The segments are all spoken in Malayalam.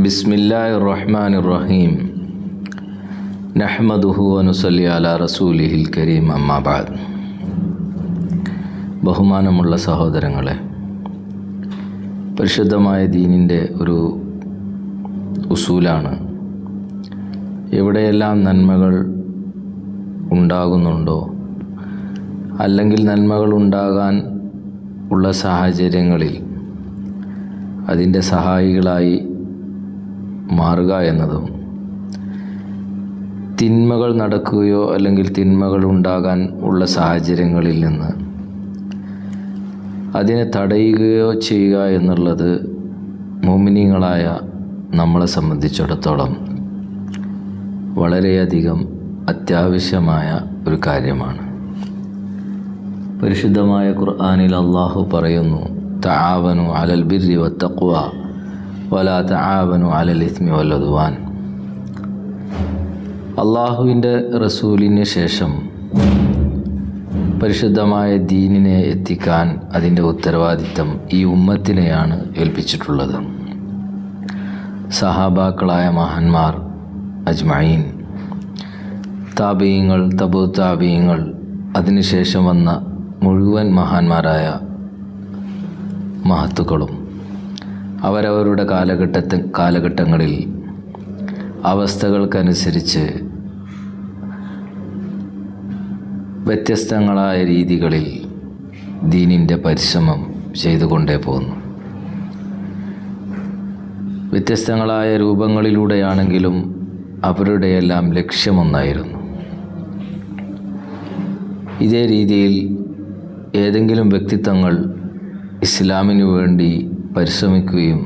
بسم الله الرحمن الرحيم نحمده ونصلي على رسوله الكريم أما بعد ബഹുമാനമുള്ള സഹോദരങ്ങളെ പരിശുദ്ധമായ ദീനിൻ്റെ ഒരു ഉസൂലാണ് എവിടെയെല്ലാം നന്മകൾ ഉണ്ടാകുന്നുണ്ടോ അല്ലെങ്കിൽ നന്മകൾ ഉണ്ടാകാൻ ഉള്ള സാഹചര്യങ്ങളിൽ അതിൻ്റെ സഹായികളായി മാറുക എന്നതും തിന്മകൾ നടക്കുകയോ അല്ലെങ്കിൽ തിന്മകൾ ഉണ്ടാകാൻ ഉള്ള സാഹചര്യങ്ങളിൽ നിന്ന് അതിനെ തടയുകയോ ചെയ്യുക എന്നുള്ളത് മോമിനിയങ്ങളായ നമ്മളെ സംബന്ധിച്ചിടത്തോളം വളരെയധികം അത്യാവശ്യമായ ഒരു കാര്യമാണ്. പരിശുദ്ധമായ ഖുർആാനിൽ അള്ളാഹു പറയുന്നു താവനു അലൽ ബിർരി വലാ അലൽ ഇസ്മി അള്ളാഹുവിന്റെ റസൂലിന് ശേഷം പരിശുദ്ധമായ ദീനിനെ എത്തിക്കാൻ അതിന്റെ ഉത്തരവാദിത്തം ഈ ഉമ്മത്തിനെയാണ് ഏൽപ്പിച്ചിട്ടുള്ളത്. സഹാബാക്കളായ മഹാന്മാർ അജ്മഈൻ താപീയങ്ങൾ തബു താപീയങ്ങൾ അതിനുശേഷം വന്ന മുഴുവൻ മഹാന്മാരായ മഹത്തുക്കളും അവരവരുടെ കാലഘട്ടത്തിൽ കാലഘട്ടങ്ങളിൽ അവസ്ഥകൾക്കനുസരിച്ച് വ്യത്യസ്തങ്ങളായ രീതികളിൽ ദീനിന്റെ പരിശ്രമം ചെയ്തുകൊണ്ടേ പോകുന്നു. വ്യത്യസ്തങ്ങളായ രൂപങ്ങളിലൂടെയാണെങ്കിലും അവരുടെയെല്ലാം ലക്ഷ്യമൊന്നായിരുന്നു. ഇതേ രീതിയിൽ ഏതെങ്കിലും വ്യക്തിത്വങ്ങൾ ഇസ്ലാമിനു വേണ്ടി പരിശ്രമിക്കുകയും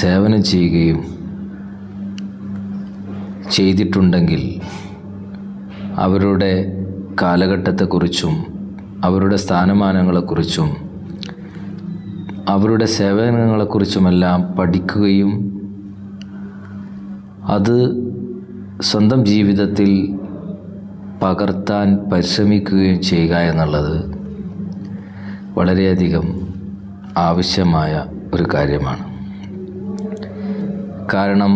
സേവനം ചെയ്യുകയും ചെയ്തിട്ടുണ്ടെങ്കിൽ അവരുടെ കാലഘട്ടത്തെക്കുറിച്ചും അവരുടെ സ്ഥാനമാനങ്ങളെക്കുറിച്ചും അവരുടെ സേവനങ്ങളെക്കുറിച്ചുമെല്ലാം പഠിക്കുകയും അത് സ്വന്തം ജീവിതത്തിൽ പകർത്താൻ പരിശ്രമിക്കുകയും ചെയ്യുക എന്നുള്ളത് വളരെയധികം ആവശ്യമായ ഒരു കാര്യമാണ് കാരണം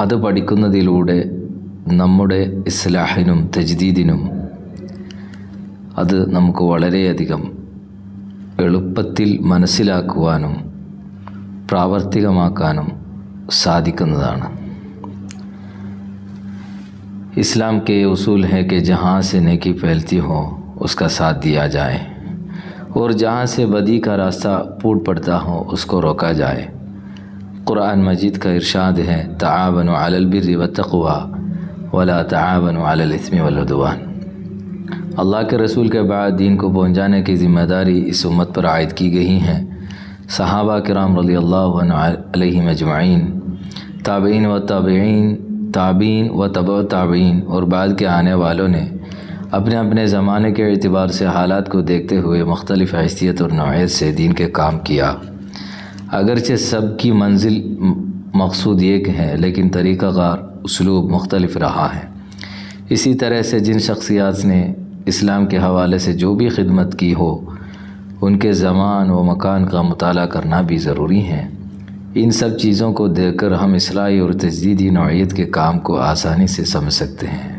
അത് പഠിക്കുന്നതിലൂടെ നമ്മുടെ ഇസ്ലാഹിനും തജ്ദീദിനും അത് നമുക്ക് വളരെയധികം എളുപ്പത്തിൽ മനസ്സിലാക്കുവാനും പ്രാവർത്തികമാക്കാനും സാധിക്കുന്നതാണ് इस्लाम के उसूल है कि जहाँ से नेकी फैलती हो उसका साथ दिया जाए اور جہاں سے بدی کا راستہ پوٹ پڑتا ہو، اس کو روکا جائے۔ قرآن مجید کا ارشاد ہے تعاون علی البر والتقوى ولا تعاون علی الاثم والعدوان۔ اللہ کے رسول کے بعد دین کو پہنچانے کی ذمہ داری اس امت پر عائد کی گئی ہیں صحابہ کرام رضی اللہ عنہ علیہ مجمعین، تابعین و تابعین تابعین و تبع تابعین اور بعد کے آنے والوں نے اپنے اپنے زمانے کے اعتبار سے حالات کو دیکھتے ہوئے مختلف حیثیت اور نوعیت سے دین کے کام کیا۔ اگرچہ سب کی منزل مقصود ایک ہے، لیکن طریقہ کار، اسلوب مختلف رہا ہے۔ اسی طرح سے جن شخصیات نے اسلام کے حوالے سے جو بھی خدمت کی ہو، ان کے زمان و مکان کا مطالعہ کرنا بھی ضروری ہے۔ ان سب چیزوں کو دیکھ کر ہم اصلاحی اور تجدیدی نوعیت کے کام کو آسانی سے سمجھ سکتے ہیں۔